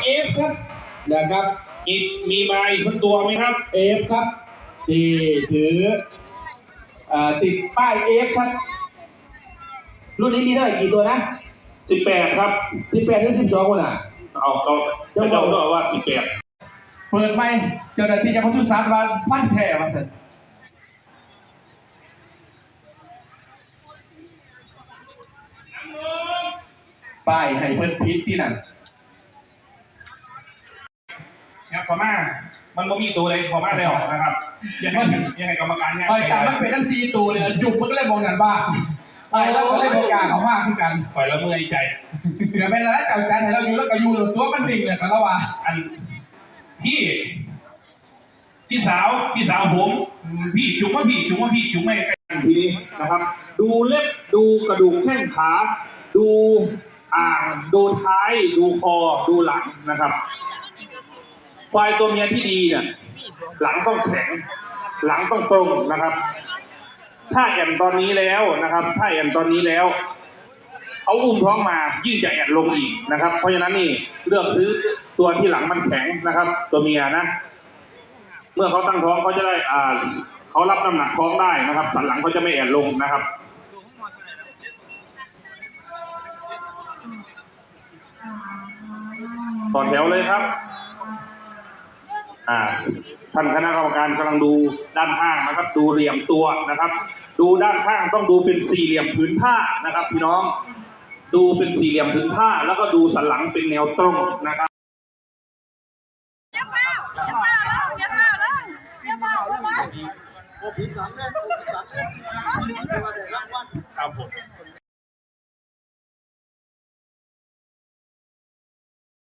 เอฟครับนะครับมีมีมาอีกสักตัวไหมครับเอฟครับที่ถืออ่าติดป้ายเอฟครับ รุ่นนี้มีเท่าไหร่กี่ตัวนะสิบแปดครับ สิบแปดหรือสิบสองคนอะ เอาเขาเจ้าบอกว่าสิบแปดเปิดไม่เจ้าหน้าที่จะพัทุสารวันฟันแท้มาสิป้ายให้เพิ่นพิษที่นั่น งับขอมา มันบ่มีตัวเลยขอมาได้ออกนะครับยังไงยังไงกรรมการเนี่ยไอ้กันมันเป็นทั้งซีตัวเลยจุกมันก็เลยมองนั่นว่าไปแล้วก็เลยบอกกล้าเขามากขึ้นกันปล่อยละเมื่อยใจเดี๋ยวเป็นแล้วเจ้าจานให้เราอยู่แล้วก็อยู่แล้วตัวมันดิ่งเลยกันแล้วว่าอันพี่พี่สาวพี่สาวผม พี่จุ๋มว่าพี่จุ๋มว่าพี่จุ๋มไม่ใกล้กันทีนี้นะครับ ดูเล็บดูกระดูกแข้งขา ดูอ่างดูท้าย ดูคอดูหลังนะครับ ควายตัวเมียที่ดีเนี่ยหลังต้องแข็ง หลังต้องตรงนะครับ ถ้าแอนตอนนี้แล้วนะครับ ถ้าแอนตอนนี้แล้วเขาอุ้มท้องมายิ่งจะแอนลงอีกนะครับ เพราะฉะนั้นนี่เลือกซื้อตัวที่หลังมันแข็งนะครับ ตัวเมียนะ เมื่อเขาตั้งท้องเขาจะได้อ่าเขารับน้ำหนักท้องได้นะครับ สันหลังเขาจะไม่แอนลงนะครับต่อแถวเลยครับ ท่านคณะกรรมการกำลังดูด้านข้างนะครับ ดูเหลี่ยมตัวนะครับ ดูด้านข้างต้องดูเป็นสี่เหลี่ยมผืนผ้านะครับ พี่น้องดูเป็นสี่เหลี่ยมผืนผ้า แล้วก็ดูสันหลังเป็นแนวตรงนะครับเดี๋ยวเปล่าเดี๋ยวเปล่าแล้วเดี๋ยวเปล่าแล้วเดี๋ย